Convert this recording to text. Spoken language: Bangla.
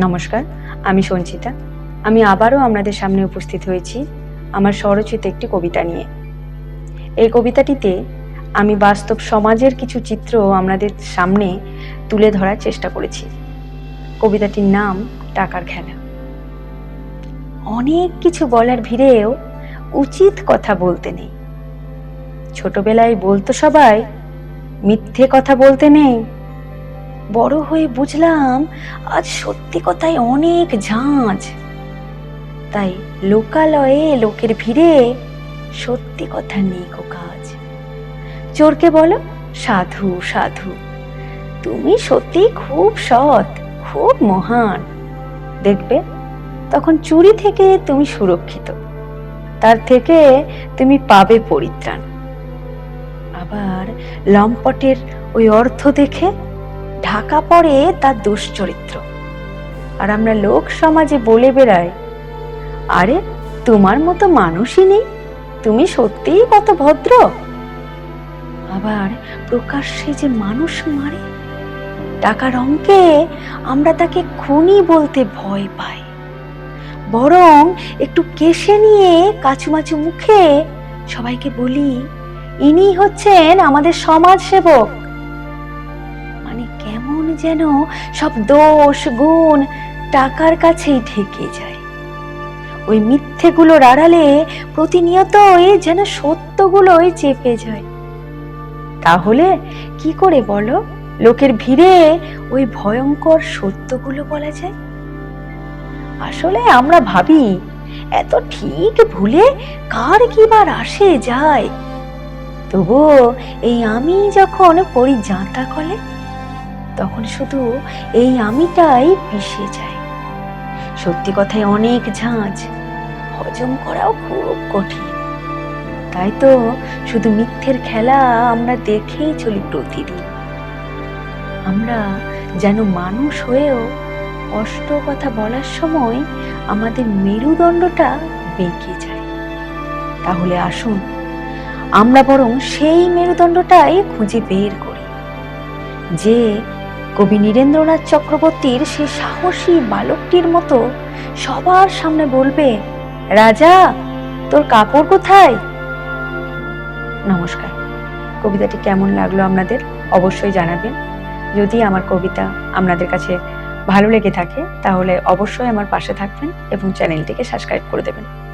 নমস্কার, আমি সঞ্চিতা। আমি আবারও আপনাদের সামনে উপস্থিত হয়েছি আমার স্বরচিত একটি কবিতা নিয়ে। এই কবিতাটিতে আমি বাস্তব সমাজের কিছু চিত্র আপনাদের সামনে তুলে ধরার চেষ্টা করেছি। কবিতাটির নাম, টাকার খেলা। অনেক কিছু বলার ভিড়েও উচিত কথা বলতে নেই। ছোটবেলায় বলতো সবাই, মিথ্যে কথা বলতে নেই। বড় হয়ে বুঝলাম আজ সত্যি কথায় অনেক ঝাঁঝ তাই লোকালয়ে লোকের ভিড়ে সত্যি কথা নেই কাজ। চোরকে বলো, সাধু সাধু, তুমি সত্যি খুব সৎ, খুব মহান। দেখবে, তখন চুরি থেকে তুমি সুরক্ষিত, তার থেকে তুমি পাবে পরিত্রাণ। আবার লম্পটের ওই অর্থ দেখে ঢাকা পড়ে তার দুশ্চরিত্র। আর আমরা লোক সমাজে বলে বেড়াই, আরে, তোমার মতো মানুষই নেই? তুমি সত্যিই কত ভদ্র? আবার প্রকাশ্যে যে মানুষ মারে, টাকার অঙ্কে আমরা তাকে খুনি বলতে ভয় পাই। বরং একটু কেশে নিয়ে কাচুমাচু মুখে সবাইকে বলি ইনি হচ্ছেন আমাদের সমাজ সেবক যেন সব দোষ, গুণ টাকার কাছেই ঠেকে যায়। ওই মিথ্যেগুলোর আড়ালে প্রতিনিয়তই যেন সত্যগুলোই চেপে যায়। তাহলে কি করে বলো? লোকের ভিড়ে ওই ভয়ঙ্কর সত্যগুলো বলা যায়? আসলে আমরা ভাবি, এত ঠিক ভুলে কার কি বার আসে, যায়? তবুও এই আমি যখন পড়ি জাঁতা কলে তখন শুধু এই আমিটাই পিষে যায়। সত্যি কথায় অনেক ঝাঁঝ হজম করাও খুব কঠিন। তাই তো শুধু মিথ্যের খেলা আমরা দেখেই চলি প্রতিদিন। আমরা যেন মানুষ হয়েও অষ্ট কথা বলার সময় আমাদের মেরুদণ্ডটা বেঁকে যায়। তাহলে আসুন, আমরা বরং সেই মেরুদণ্ডটাই খুঁজে বের করি, যে কবি নীরেন্দ্রনাথ চক্রবর্তীর সে সাহসী বালকটির মতো সবার সামনে বলবে, রাজা, তোর কাপড় কোথায়? নমস্কার। কবিতাটি কেমন লাগল আপনাদের অবশ্যই জানাবেন। যদি আমার কবিতা আপনাদের কাছে ভালো লেগে থাকে, তাহলে অবশ্যই আমার পাশে থাকবেন এবং চ্যানেলটিকে সাবস্ক্রাইব করে দেবেন।